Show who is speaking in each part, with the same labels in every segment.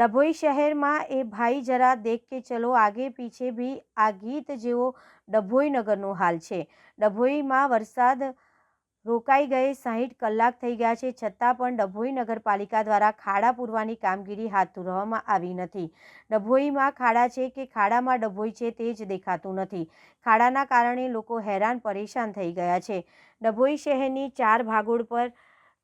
Speaker 1: ડભોઈ શહેરમાં એ ભાઈ જરા દેખ કે ચલો આગે પીછે ભી આ ગીત જેવો ડભોઈ નગરનો હાલ છે. ડભોઈમાં વરસાદ રોકાઈ ગયે, સાહીઠ કલાક થઈ ગયા છે. છતાં પણ ડભોઈ નગરપાલિકા દ્વારા ખાડા પૂરવાની કામગીરી હાથ ધરવામાં આવી નથી. ડભોઈમાં ખાડા છે કે ખાડામાં ડભોઈ છે તે જ દેખાતું નથી. ખાડાના કારણે લોકો હેરાન પરેશાન થઈ ગયા છે. ડભોઈ શહેરની ચાર ભાગોળ પર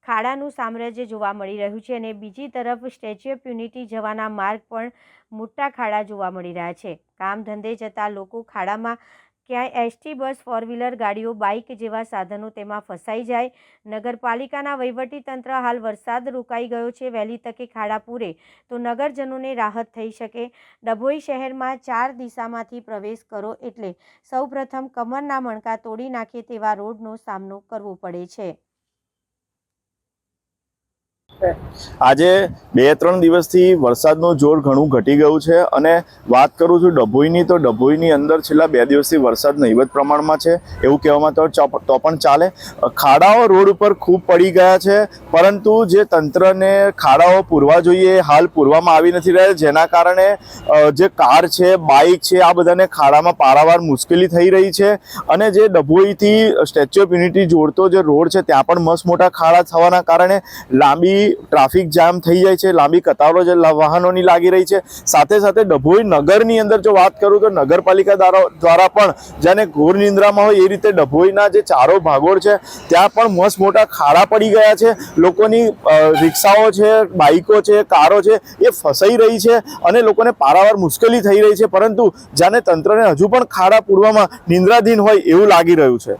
Speaker 1: ખાડાનું સામ્રાજ્ય જોવા મળી રહ્યું છે અને બીજી તરફ સ્ટેચ્યુ ઓફ યુનિટી જવાના માર્ગ પણ મોટા ખાડા જોવા મળી રહ્યા છે. કામ ધંધે જતા લોકો ખાડામાં ક્યાંય એસટી, બસ ફોર વ્હીલર ગાડીઓ બાઇક જેવા સાધનો તેમાં ફસાઈ જાય. નગરપાલિકાના વહીવટી તંત્ર હાલ વરસાદ રોકાઈ ગયો છે. વહેલી તકે ખાડા પૂરે તો નગરજનોને રાહત થઈ શકે. ડભોઈ શહેરમાં ચાર દિશામાંથી પ્રવેશ કરો એટલે સૌપ્રથમ કમરના મણકા તોડી નાખે તેવા રોડનો સામનો કરવો પડે છે.
Speaker 2: આજે બે ત્રણ દિવસથી વરસાદનું જોર ઘણું ઘટી ગયું છે અને વાત કરું છું ડભોઈની, તો ડભોઈની અંદર છેલ્લા બે દિવસથી વરસાદ નહીવત પ્રમાણમાં છે. એવું કહેવામાં તો તો પણ ચાલે. ખાડાઓ રોડ ઉપર ખૂબ પડી ગયા છે, પરંતુ જે તંત્રને ખાડાઓ પૂરવા જોઈએ હાલ પૂરવામાં આવી નથી રહ્યા. જેના કારણે જે કાર છે બાઇક છે, આ બધાને ખાડામાં પારાવાર મુશ્કેલી થઈ રહી છે. અને જે ડભોઈથી સ્ટેચ્યુ ઓફ યુનિટી જોડતો જે રોડ છે, ત્યાં પણ મસ્ત મોટા ખાડા થવાના કારણે લાંબી ટ્રાફિક જામ થઈ જાય છે, લાંબી કતારો જે વાહનોની લાગી રહી છે. સાથે સાથે ડભોઈ નગરની અંદર જો વાત કરું તો નગરપાલિકા દ્વારા પણ જેને ઘોર નિંદ્રામાં હોય એ રીતે ડભોઈના જે ચારો ભાગોળ છે, ત્યાં પણ મસ્ત મોટા ખાડા પડી ગયા છે. લોકોની રિક્ષાઓ છે બાઇકો છે, કારો છે, એ ફસાઈ રહી છે અને લોકોને પારાવાર મુશ્કેલી થઈ રહી છે. પરંતુ જાણે તંત્રને હજુ પણ ખાડા પૂરવામાં નિંદ્રાધીન હોય એવું લાગી રહ્યું છે?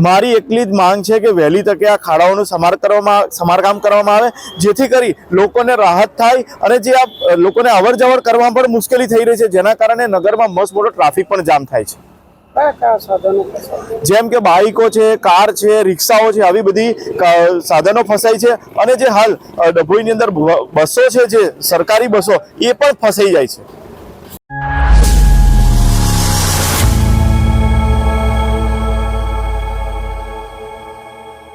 Speaker 2: મારી એકલી જ માંગ છે કે વહેલી તકે આ ખાડાઓનું સમાર કરવામાં સમારકામ કરવામાં આવે જેથી કરી લોકોને રાહત થાય અને જે આ લોકોને અવર જવર કરવામાં પણ મુશ્કેલી થઈ રહી છે જેના કારણે નગરમાં મસ્ત મોટો ટ્રાફિક પણ જામ થાય છે? જેમ કે બાઇકો છે કાર છે રિક્ષાઓ છે આવી બધી સાધનો ફસાય છે અને જે હાલ ડભોઈની અંદર બસો છે જે સરકારી બસો એ પણ ફસાઈ જાય છે.